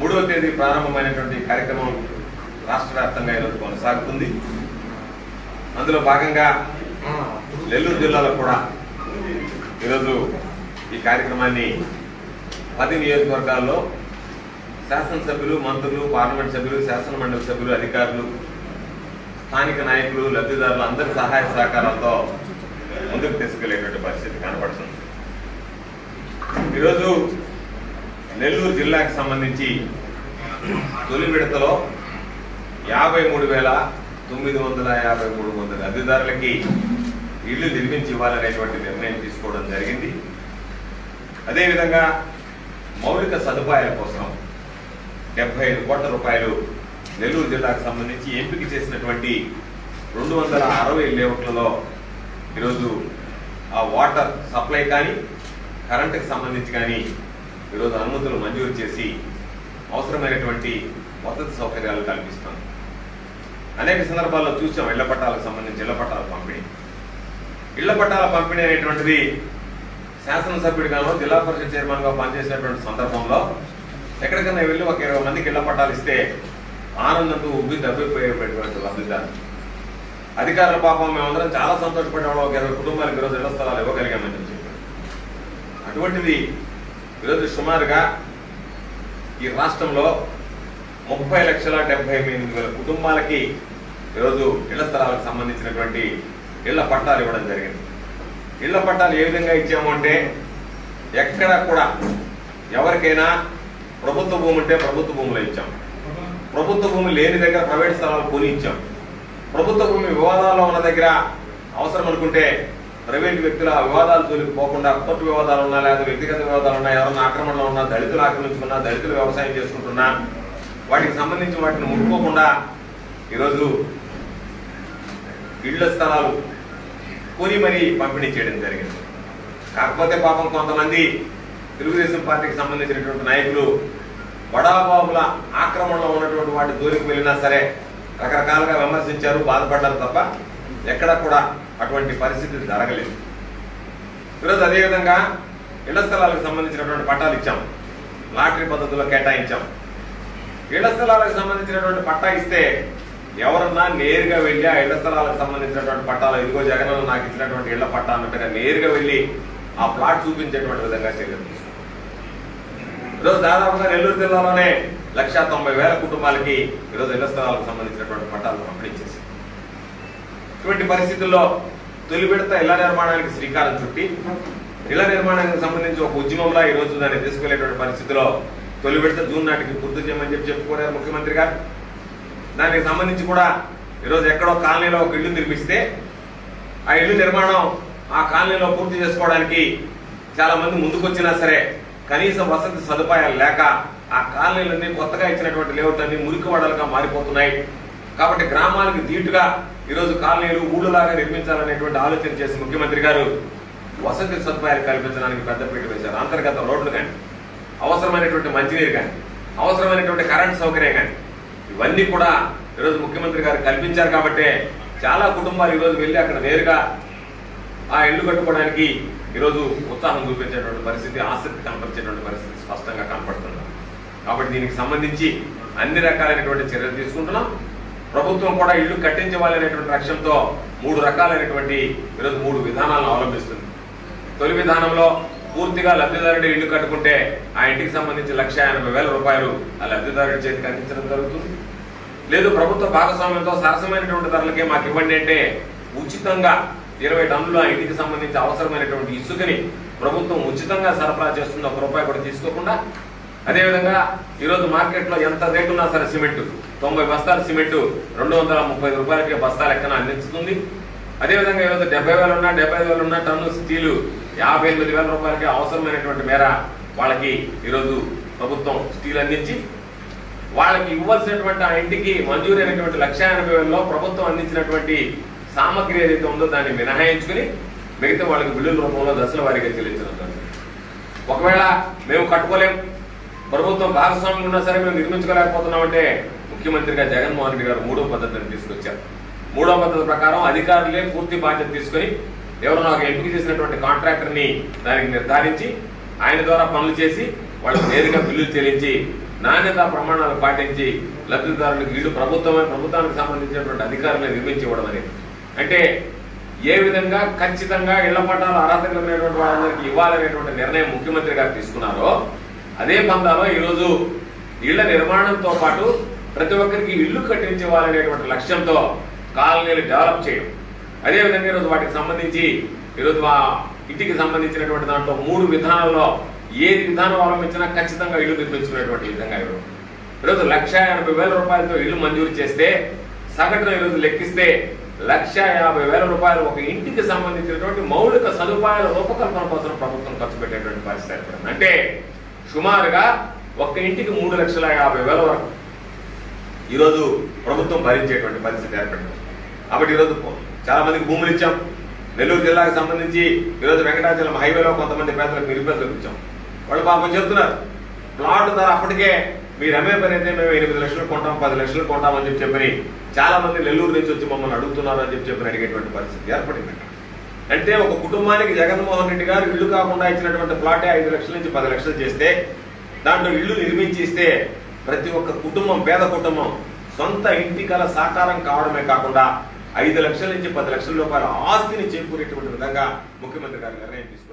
మూడవ తేదీ ప్రారంభమైనటువంటి కార్యక్రమం రాష్ట్ర వ్యాప్తంగా ఈరోజు కొనసాగుతుంది. అందులో భాగంగా నెల్లూరు జిల్లాలో కూడా ఈరోజు ఈ కార్యక్రమాన్ని పది నియోజకవర్గాల్లో శాసనసభ్యులు మంత్రులు పార్లమెంట్ సభ్యులు శాసన మండలి సభ్యులు అధికారులు స్థానిక నాయకులు లబ్ధిదారులు అందరి సహాయ సహకారాలతో ముందుకు తీసుకెళ్ళేటువంటి పరిస్థితి కనపడుతుంది ఈరోజు నెల్లూరు జిల్లాకి సంబంధించి తొలి విడతలో యాభై మూడు వేల తొమ్మిది వందల యాభై మూడు మంది లబ్ధిదారులకి ఇళ్ళు నిర్మించి ఇవ్వాలనేటువంటి నిర్ణయం తీసుకోవడం జరిగింది. అదేవిధంగా మౌలిక సదుపాయాల కోసం డెబ్బై ఐదు కోట్ల రూపాయలు నెల్లూరు జిల్లాకు సంబంధించి ఎంపిక చేసినటువంటి రెండు వందల అరవై లేఅవుట్లలో ఈరోజు ఆ వాటర్ సప్లై కానీ కరెంటుకి సంబంధించి కానీ ఈరోజు అనుమతులు మంజూరు చేసి అవసరమైనటువంటి వసతి సౌకర్యాలు కల్పిస్తాం. అనేక సందర్భాల్లో చూసాం ఇళ్ళ పట్టాలకు సంబంధించి ఇళ్ళ పట్టాల పంపిణీ. ఇళ్ళ పట్టాల పంపిణీ అనేటువంటిది శాసనసభ్యుడిగాను జిల్లా పరిషత్ చైర్మన్గా పనిచేసినటువంటి సందర్భంలో ఎక్కడికైనా వెళ్ళి ఒక ఇరవై మందికి ఇళ్ళ పట్టాలు ఇస్తే ఆనందంతో ఉబ్బి దబ్బిపోయేటువంటి లబ్ధిదారు. అధికారుల పాపం మేమందరం చాలా సంతోషపడేవాళ్ళం ఒక ఇరవై కుటుంబాలకు ఈరోజు ఇళ్ళ స్థలాలు ఇవ్వగలిగామని చెప్పి. అటువంటిది ఈరోజు సుమారుగా ఈ రాష్ట్రంలో ముప్పై లక్షల డెబ్బై ఎనిమిది వేల కుటుంబాలకి ఈరోజు ఇళ్ళ స్థలాలకు సంబంధించినటువంటి ఇళ్ళ పట్టాలు ఇవ్వడం జరిగింది. ఇళ్ళ పట్టాలు ఏ విధంగా ఇచ్చాము అంటే ఎక్కడ కూడా ఎవరికైనా ప్రభుత్వ భూమి ఉంటే ప్రభుత్వ భూములు ఇచ్చాం ప్రభుత్వ భూమి లేని దగ్గర ప్రైవేట్ స్థలాలు కొని ఇచ్చాం ప్రభుత్వ భూమి వివాదాల్లో ఉన్న దగ్గర అవసరం అనుకుంటే ప్రైవేట్ వ్యక్తుల వివాదాలు జోలికి పోకుండా కోర్టు వివాదాలు ఉన్నా లేదా వ్యక్తిగత వివాదాలు ఉన్నా ఎవరన్నా ఆక్రమణలో ఉన్నా దళితులు ఆక్రమించుకున్నా దళితులు వ్యవసాయం చేసుకుంటున్నా వాటికి సంబంధించి వాటిని ముట్టుకోకుండా ఈరోజు ఇళ్ళ స్థలాలు కొని మరీ పంపిణీ చేయడం జరిగింది. కాకపోతే పాపం కొంతమంది తెలుగుదేశం పార్టీకి సంబంధించినటువంటి నాయకులు బడాబాబుల ఆక్రమణలో ఉన్నటువంటి వాటి దూరికి వెళ్ళినా సరే రకరకాలుగా విమర్శించారు బాధపడ్డారు తప్ప ఎక్కడ కూడా అటువంటి పరిస్థితి జరగలేదు. ఈరోజు అదేవిధంగా ఇళ్ళ స్థలాలకు సంబంధించినటువంటి పట్టాలు ఇచ్చాం. లాటరీ పద్ధతిలో కేటాయించాం. ఇళ్ళ స్థలాలకు సంబంధించినటువంటి పట్టా ఇస్తే ఎవరన్నా నేరుగా వెళ్ళి ఆ ఇళ్ళ స్థలాలకు సంబంధించినటువంటి పట్టాలు ఇదిగో జగన్ నాకు ఇచ్చినటువంటి ఇళ్ళ పట్టా అన్నట్టుగా నేరుగా వెళ్ళి ఆ ప్లాట్ చూపించేటువంటి విధంగా చర్యలు తీసుకున్నాం. ఈరోజు దాదాపుగా నెల్లూరు జిల్లాలోనే లక్షా తొంభై వేల కుటుంబాలకి ఈరోజు ఇళ్ళ స్థలాలకు సంబంధించినటువంటి పట్టాలు పంపిణీ చేసింది ఇటువంటి పరిస్థితుల్లో తొలి విడత ఇళ్ళ నిర్మాణానికి శ్రీకారం చుట్టి ఇళ్ళ నిర్మాణానికి సంబంధించి ఒక ఉద్యమంలా ఈ రోజు దాన్ని తీసుకెళ్ళేటువంటి పరిస్థితిలో తొలి విడత జూన్ నాటికి పూర్తి చేయమని చెప్పి చెప్పుకున్నారు ముఖ్యమంత్రి గారు. దానికి సంబంధించి కూడా ఈరోజు ఎక్కడో కాలనీలో ఒక ఇల్లు నిర్మిస్తే ఆ ఇల్లు నిర్మాణం ఆ కాలనీలో పూర్తి చేసుకోవడానికి చాలా మంది ముందుకొచ్చినా సరే కనీసం వసతి సదుపాయాలు లేక ఆ కాలనీలన్నీ కొత్తగా ఇచ్చినటువంటి లేఅవుట్ అన్ని మురికి వడలుగా మారిపోతున్నాయి. కాబట్టి గ్రామాలకు ధీటుగా ఈరోజు కాలనీలు ఊళ్ళలాగా నిర్మించాలనేటువంటి ఆలోచన చేసి ముఖ్యమంత్రి గారు వసతి సదుపాయాలు కల్పించడానికి పెద్దపీట వేశారు. అంతర్గత రోడ్లు కానీ అవసరమైనటువంటి మంచినీరు కానీ అవసరమైనటువంటి కరెంట్ సౌకర్యం కానీ ఇవన్నీ కూడా ఈరోజు ముఖ్యమంత్రి గారు కల్పించారు కాబట్టే చాలా కుటుంబాలు ఈరోజు వెళ్ళి అక్కడ నేరుగా ఆ ఇల్లు కట్టుకోవడానికి ఈరోజు ఉత్సాహం చూపించేటువంటి పరిస్థితి ఆసక్తి కనపరిచేటువంటి పరిస్థితి స్పష్టంగా కనపడుతుంది. కాబట్టి దీనికి సంబంధించి అన్ని రకాలైనటువంటి చర్యలు తీసుకుంటున్నాం. ప్రభుత్వం కూడా ఇల్లు కట్టించవాలనేటువంటి లక్ష్యంతో మూడు రకాలైనటువంటి ఈరోజు మూడు విధానాలను అవలంబిస్తుంది. తొలి విధానంలో పూర్తిగా లబ్ధిదారుడి ఇల్లు కట్టుకుంటే ఆ ఇంటికి సంబంధించి లక్ష ఎనభై వేల రూపాయలు ఆ లబ్ధిదారుడి చేతికి అందించడం జరుగుతుంది. లేదు ప్రభుత్వ భాగస్వామ్యంతో సరసమైనటువంటి ధరలకే మాకు ఇవ్వండి అంటే ఉచితంగా ఇరవై టన్నులు ఆ ఇంటికి సంబంధించి అవసరమైనటువంటి ఇసుకని ప్రభుత్వం ఉచితంగా సరఫరా చేస్తుంది. ఒక రూపాయి కూడా తీసుకోకుండా అదేవిధంగా ఈరోజు మార్కెట్లో ఎంత రేటు ఉన్నా సరే సిమెంట్. తొంభై బస్తాల సిమెంట్ రెండు వందల ముప్పై రూపాయలకి బస్తాల లెక్కన అందించుతుంది. అదేవిధంగా ఈరోజు డెబ్బై వేలు ఉన్నా డెబ్బై వేలు ఉన్నా టన్ను స్టీలు యాభై ఎనిమిది వేల రూపాయలకి అవసరమైనటువంటి మేర వాళ్ళకి ఈరోజు ప్రభుత్వం స్టీల్ అందించి వాళ్ళకి ఇవ్వాల్సినటువంటి ఆ ఇంటికి మంజూరైనటువంటి లక్ష ఎనభై వేలలో ప్రభుత్వం అందించినటువంటి సామగ్రి ఏదైతే ఉందో దాన్ని మినహాయించుకుని మిగతా వాళ్ళకి బిల్లుల రూపంలో దశల వారీగా చెల్లించడం ఒకవేళ మేము కట్టుకోలేం ప్రభుత్వం భాగస్వామ్యం ఉన్నా సరే మేము నిర్మించుకోలేకపోతున్నామంటే ముఖ్యమంత్రిగా జగన్మోహన్ రెడ్డి గారు మూడో పద్ధతిని తీసుకొచ్చారు. మూడో పద్ధతి ప్రకారం అధికారులే పూర్తి బాధ్యత తీసుకొని ఎవరైనా ఒక ఎంపిక చేసినటువంటి కాంట్రాక్టర్ని దానికి నిర్ధారించి ఆయన ద్వారా పనులు చేసి వాళ్ళకి నేరుగా బిల్లులు చెల్లించి నాణ్యత ప్రమాణాలు పాటించి లబ్ధిదారులకు వీళ్ళు ప్రభుత్వమే ప్రభుత్వానికి సంబంధించినటువంటి అధికారులను నిర్మించి ఇవ్వడం అనేది. అంటే ఏ విధంగా ఖచ్చితంగా ఇళ్ళ పట్టాలు అర్హత కలిగినటువంటి వాళ్ళందరికీ ఇవ్వాలనేటువంటి నిర్ణయం ముఖ్యమంత్రి గారు తీసుకున్నారో అదే పందాలో ఈరోజు ఇళ్ళ నిర్మాణంతో పాటు ప్రతి ఒక్కరికి ఇల్లు కట్టించేవాలనేటువంటి లక్ష్యంతో కాలనీలు డెవలప్ చేయడం. అదేవిధంగా ఈరోజు వాటికి సంబంధించి ఈరోజు మా ఇంటికి సంబంధించినటువంటి దాంట్లో మూడు విధానాల్లో ఏది విధానం అవలంబించినా ఖచ్చితంగా ఇల్లు నిర్మించుకునేటువంటి విధంగా ఇవ్వడం ఈరోజు లక్ష ఎనభై వేల రూపాయలతో ఇల్లు మంజూరు చేస్తే సగటున ఈరోజు లెక్కిస్తే లక్ష యాభై వేల రూపాయలు ఒక ఇంటికి సంబంధించినటువంటి మౌలిక సదుపాయాల రూపకల్పన కోసం ప్రభుత్వం ఖర్చు పెట్టేటువంటి పరిస్థితి అంటే సుమారుగా ఒక్క ఇంటికి మూడు లక్షల యాభై వేల వరకు. ఈరోజు ప్రభుత్వం భరించేటువంటి పరిస్థితి ఏర్పడింది. కాబట్టి ఈరోజు చాలా మందికి భూములు ఇచ్చాం. నెల్లూరు జిల్లాకు సంబంధించి ఈరోజు వెంకటాచలం హైవేలో కొంతమంది పేదలకు నిరుపేదలకు ఇచ్చాం. వాళ్ళు పాపం చెప్తున్నారు. ప్లాట్ ధర అప్పటికే మీరు అమ్మే పని అయితే మేము ఎనిమిది లక్షలు కొంటాం పది లక్షలు కొంటామని చెప్పి చెప్పని చాలా మంది నెల్లూరు నుంచి వచ్చి మమ్మల్ని అడుగుతున్నారు అని చెప్పి చెప్పని అడిగేటువంటి పరిస్థితి ఏర్పడింది. అంటే ఒక కుటుంబానికి జగన్మోహన్ రెడ్డి గారు ఇల్లు కాకుండా ఇచ్చినటువంటి ప్లాటే ఐదు లక్షల నుంచి పది లక్షలు చేస్తే దాంట్లో ఇల్లు నిర్మించిస్తే ప్రతి ఒక్క కుటుంబం పేద కుటుంబం సొంత ఇంటి కల సాకారం కావడమే కాకుండా ఐదు లక్షల నుంచి పది లక్షల రూపాయల ఆస్తిని చేకూరేటువంటి విధంగా ముఖ్యమంత్రి గారు నిర్ణయం తీసుకున్నారు